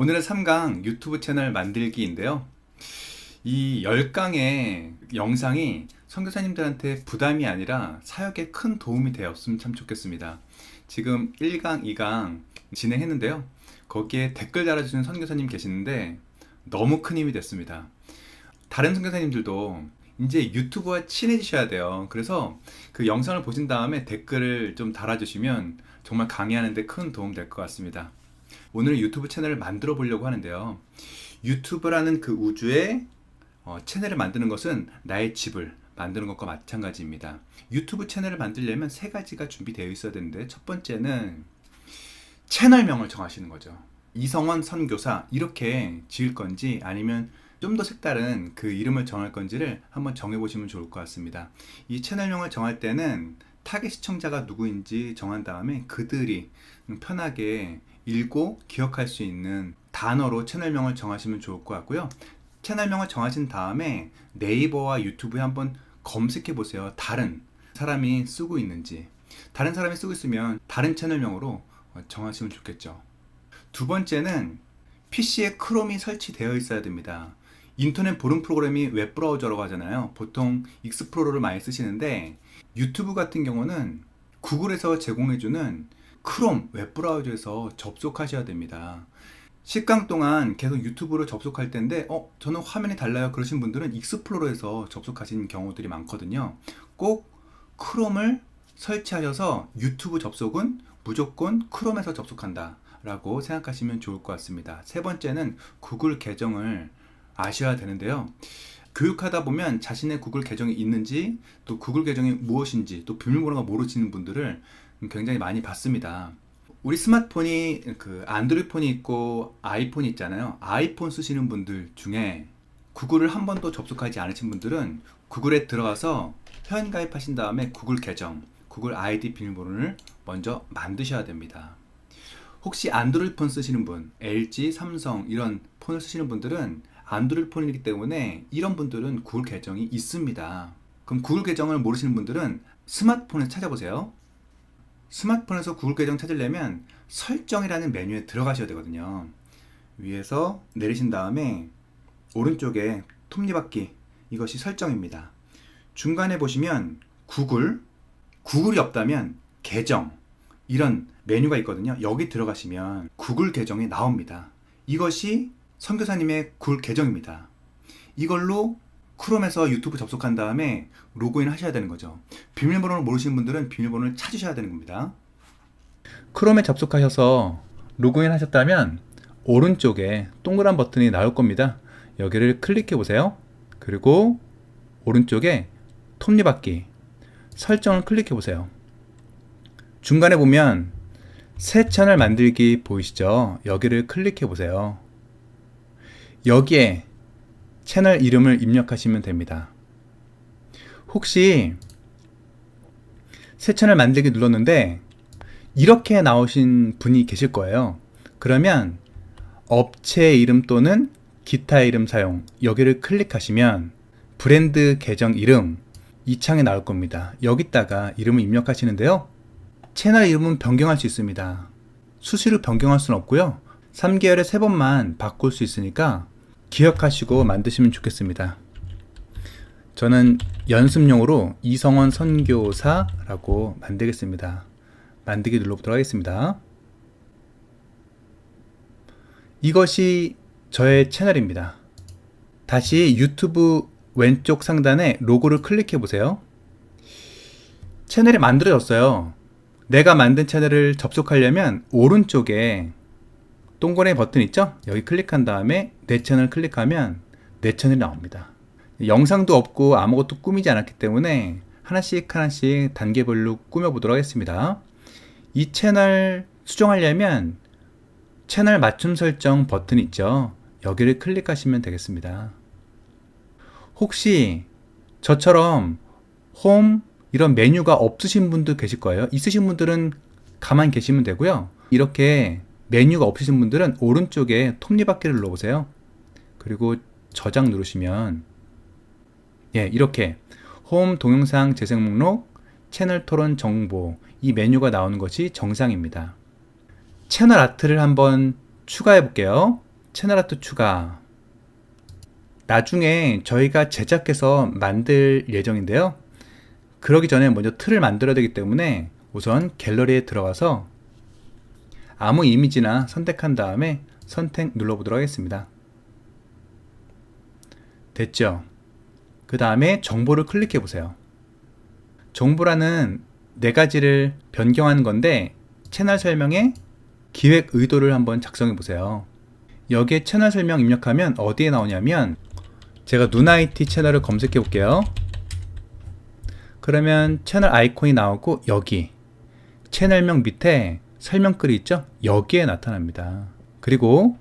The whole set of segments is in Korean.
오늘은 3강 유튜브 채널 만들기인데요. 이 10강의 영상이 선교사님들한테 부담이 아니라 사역에 큰 도움이 되었으면 참 좋겠습니다. 지금 1강, 2강 진행했는데요. 거기에 댓글 달아주는 선교사님 계시는데 너무 큰 힘이 됐습니다. 다른 선교사님들도 이제 유튜브와 친해지셔야 돼요. 그래서 그 영상을 보신 다음에 댓글을 좀 달아주시면 정말 강의하는데 큰 도움 될 것 같습니다. 오늘 유튜브 채널을 만들어 보려고 하는데요. 유튜브라는 그 우주에 어, 채널을 만드는 것은 나의 집을 만드는 것과 마찬가지입니다. 유튜브 채널을 만들려면 세 가지가 준비되어 있어야 되는데 첫 번째는 채널명을 정하시는 거죠. 이성원 선교사 이렇게 지을 건지 아니면 좀 더 색다른 그 이름을 정할 건지를 한번 정해 보시면 좋을 것 같습니다. 이 채널명을 정할 때는 타겟 시청자가 누구인지 정한 다음에 그들이 편하게 읽고 기억할 수 있는 단어로 채널명을 정하시면 좋을 것 같고요. 채널명을 정하신 다음에 네이버와 유튜브에 한번 검색해 보세요. 다른 사람이 쓰고 있는지. 다른 사람이 쓰고 있으면 다른 채널명으로 정하시면 좋겠죠. 두 번째는 PC에 크롬이 설치되어 있어야 됩니다. 인터넷 보는 프로그램이 웹 브라우저라고 하잖아요. 보통 익스플로러를 많이 쓰시는데 유튜브 같은 경우는 구글에서 제공해주는 크롬 웹 브라우저에서 접속하셔야 됩니다. 10강 동안 계속 유튜브로 접속할 텐데, 어, 저는 화면이 달라요. 그러신 분들은 익스플로러에서 접속하신 경우들이 많거든요. 꼭 크롬을 설치하셔서 유튜브 접속은 무조건 크롬에서 접속한다. 라고 생각하시면 좋을 것 같습니다. 세 번째는 구글 계정을 아셔야 되는데요. 교육하다 보면 자신의 구글 계정이 있는지 또 구글 계정이 무엇인지 또 비밀번호가 모르시는 분들을 굉장히 많이 봤습니다. 우리 스마트폰이 그 안드로이폰이 있고 아이폰이 있잖아요. 아이폰 쓰시는 분들 중에 구글을 한 번도 접속하지 않으신 분들은 구글에 들어가서 회원 가입하신 다음에 구글 계정, 구글 아이디 비밀번호를 먼저 만드셔야 됩니다. 혹시 안드로이드 폰 쓰시는 분, LG, 삼성 이런 폰을 쓰시는 분들은 안드로이드 폰이기 때문에 이런 분들은 구글 계정이 있습니다. 그럼 구글 계정을 모르시는 분들은 스마트폰에서 찾아보세요. 스마트폰에서 구글 계정 찾으려면 설정이라는 메뉴에 들어가셔야 되거든요. 위에서 내리신 다음에 오른쪽에 톱니바퀴 이것이 설정입니다. 중간에 보시면 구글, 구글이 없다면 계정 이런 메뉴가 있거든요. 여기 들어가시면 구글 계정이 나옵니다. 이것이 선교사님의 굴 계정입니다. 이걸로 크롬에서 유튜브 접속한 다음에 로그인 하셔야 되는 거죠. 비밀번호를 모르시는 분들은 비밀번호를 찾으셔야 되는 겁니다. 크롬에 접속하셔서 로그인 하셨다면 오른쪽에 동그란 버튼이 나올 겁니다. 여기를 클릭해 보세요. 그리고 오른쪽에 톱니바퀴 설정을 클릭해 보세요. 중간에 보면 새 채널 만들기 보이시죠? 여기를 클릭해 보세요. 여기에 채널 이름을 입력하시면 됩니다. 혹시 새 채널 만들기 눌렀는데 이렇게 나오신 분이 계실 거예요. 그러면 업체 이름 또는 기타 이름 사용 여기를 클릭하시면 브랜드 계정 이름 이 창에 나올 겁니다. 여기다가 이름을 입력하시는데요. 채널 이름은 변경할 수 있습니다. 수시로 변경할 수는 없고요. 3개월에 3번만 바꿀 수 있으니까 기억하시고 만드시면 좋겠습니다. 저는 연습용으로 이성원 선교사라고 만들겠습니다. 만들기 눌러보도록 하겠습니다. 이것이 저의 채널입니다. 다시 유튜브 왼쪽 상단에 로고를 클릭해 보세요. 채널이 만들어졌어요. 내가 만든 채널을 접속하려면 오른쪽에 동그라미 버튼 있죠? 여기 클릭한 다음에 내 채널 클릭하면 내 채널이 나옵니다. 영상도 없고 아무것도 꾸미지 않았기 때문에 하나씩 하나씩 단계별로 꾸며보도록 하겠습니다. 이 채널 수정하려면 채널 맞춤 설정 버튼 있죠? 여기를 클릭하시면 되겠습니다. 혹시 저처럼 홈 이런 메뉴가 없으신 분도 계실 거예요. 있으신 분들은 가만 계시면 되고요. 이렇게 메뉴가 없으신 분들은 오른쪽에 톱니바퀴를 눌러보세요. 그리고 저장 누르시면 예, 이렇게 홈 동영상 재생 목록, 채널 토론 정보 이 메뉴가 나오는 것이 정상입니다. 채널 아트를 한번 추가해 볼게요. 채널 아트 추가. 나중에 저희가 제작해서 만들 예정인데요. 그러기 전에 먼저 틀을 만들어야 되기 때문에 우선 갤러리에 들어가서 아무 이미지나 선택한 다음에 선택 눌러보도록 하겠습니다. 됐죠? 그 다음에 정보를 클릭해 보세요. 정보라는 네 가지를 변경하는 건데 채널 설명에 기획 의도를 한번 작성해 보세요. 여기에 채널 설명 입력하면 어디에 나오냐면 제가 누나이티 채널을 검색해 볼게요. 그러면 채널 아이콘이 나오고 여기 채널명 밑에 설명글이 있죠? 여기에 나타납니다. 그리고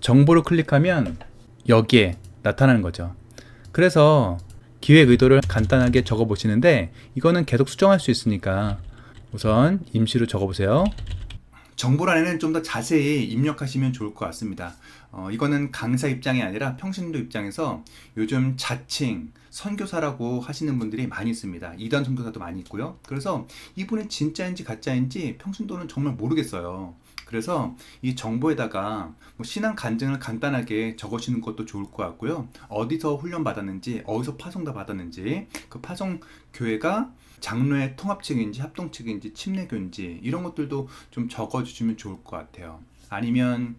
정보를 클릭하면 여기에 나타나는 거죠. 그래서 기획 의도를 간단하게 적어 보시는데 이거는 계속 수정할 수 있으니까 우선 임시로 적어 보세요. 정보란에는 좀 더 자세히 입력하시면 좋을 것 같습니다. 어, 이거는 강사 입장이 아니라 평신도 입장에서 요즘 자칭 선교사라고 하시는 분들이 많이 있습니다. 이단 선교사도 많이 있고요. 그래서 이분은 진짜인지 가짜인지 평신도는 정말 모르겠어요. 그래서 이 정보에다가 뭐 신앙 간증을 간단하게 적으시는 것도 좋을 것 같고요. 어디서 훈련 받았는지, 어디서 파송다 받았는지, 그 파송 교회가 장로의 통합 측인지 합동 측인지 침례교인지 이런 것들도 좀 적어주시면 좋을 것 같아요. 아니면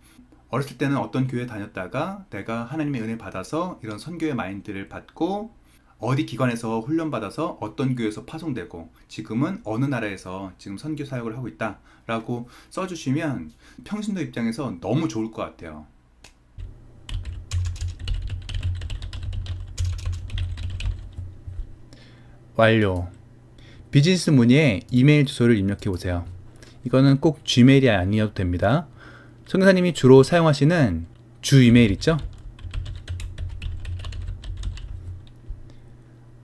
어렸을 때는 어떤 교회 다녔다가 내가 하나님의 은혜 받아서 이런 선교의 마인드를 받고 어디 기관에서 훈련받아서 어떤 교회에서 파송되고 지금은 어느 나라에서 지금 선교 사역을 하고 있다라고 써주시면 평신도 입장에서 너무 좋을 것 같아요. 완료. 비즈니스 문의에 이메일 주소를 입력해 보세요. 이거는 꼭 gmail이 아니어도 됩니다. 선교사님이 주로 사용하시는 주 이메일 있죠?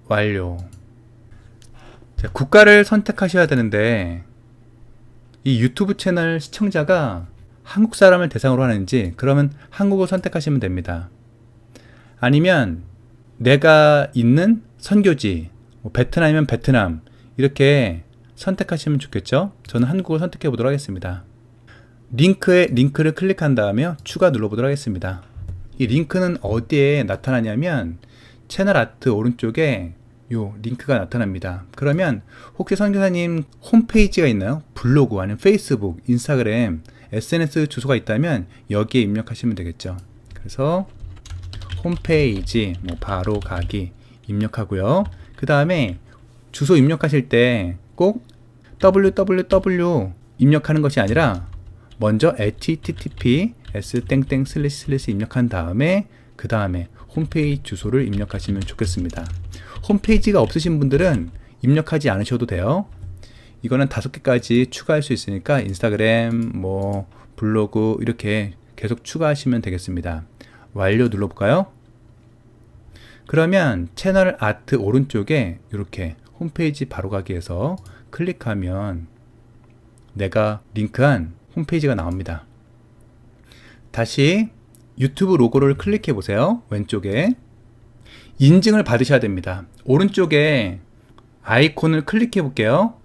완료. 자, 국가를 선택하셔야 되는데 이 유튜브 채널 시청자가 한국 사람을 대상으로 하는지 그러면 한국어 선택하시면 됩니다. 아니면 내가 있는 선교지 뭐 베트남이면 베트남 이렇게 선택하시면 좋겠죠. 저는 한국을 선택해 보도록 하겠습니다. 링크에 링크를 클릭한 다음에 추가 눌러 보도록 하겠습니다. 이 링크는 어디에 나타나냐면 채널 아트 오른쪽에 요 링크가 나타납니다. 그러면 혹시 선교사님 홈페이지가 있나요? 블로그 아니면 페이스북, 인스타그램, SNS 주소가 있다면 여기에 입력하시면 되겠죠. 그래서 홈페이지 뭐 바로 가기 입력하고요. 그 다음에 주소 입력하실 때 꼭 www 입력하는 것이 아니라 먼저 https 땡땡 슬래시 슬래시 입력한 다음에 그 다음에 홈페이지 주소를 입력하시면 좋겠습니다. 홈페이지가 없으신 분들은 입력하지 않으셔도 돼요. 이거는 다섯 개까지 추가할 수 있으니까 인스타그램, 뭐 블로그 이렇게 계속 추가하시면 되겠습니다. 완료 눌러볼까요? 그러면 채널 아트 오른쪽에 이렇게 홈페이지 바로가기에서 클릭하면 내가 링크한 홈페이지가 나옵니다. 다시 유튜브 로고를 클릭해 보세요. 왼쪽에 인증을 받으셔야 됩니다. 오른쪽에 아이콘을 클릭해 볼게요.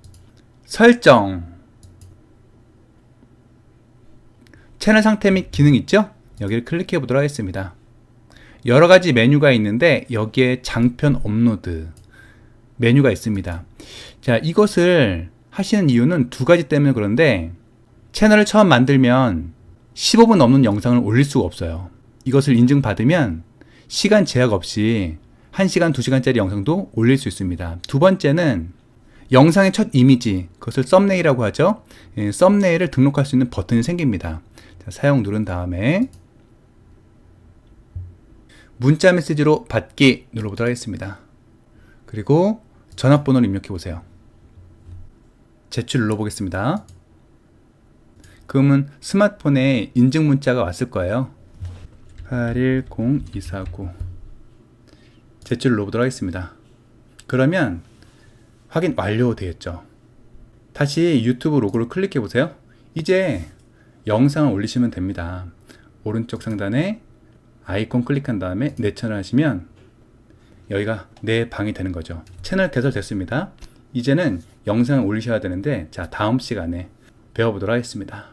설정 채널 상태 및 기능 있죠? 여기를 클릭해 보도록 하겠습니다. 여러 가지 메뉴가 있는데 여기에 장편 업로드 메뉴가 있습니다. 자, 이것을 하시는 이유는 두 가지 때문에 그런데 채널을 처음 만들면 15분 넘는 영상을 올릴 수가 없어요. 이것을 인증받으면 시간 제약 없이 1시간, 2시간짜리 영상도 올릴 수 있습니다. 두 번째는 영상의 첫 이미지, 그것을 썸네일이라고 하죠. 예, 썸네일을 등록할 수 있는 버튼이 생깁니다. 자, 사용 누른 다음에 문자 메시지로 받기 눌러보도록 하겠습니다. 그리고 전화번호를 입력해 보세요. 제출 눌러보겠습니다. 그러면 스마트폰에 인증 문자가 왔을 거예요. 810249 제출 눌러보도록 하겠습니다. 그러면 확인 완료 되겠죠. 다시 유튜브 로고를 클릭해 보세요. 이제 영상을 올리시면 됩니다. 오른쪽 상단에 아이콘 클릭한 다음에 내 채널 하시면 여기가 내 방이 되는 거죠. 채널 개설됐습니다. 이제는 영상을 올리셔야 되는데 자 다음 시간에 배워보도록 하겠습니다.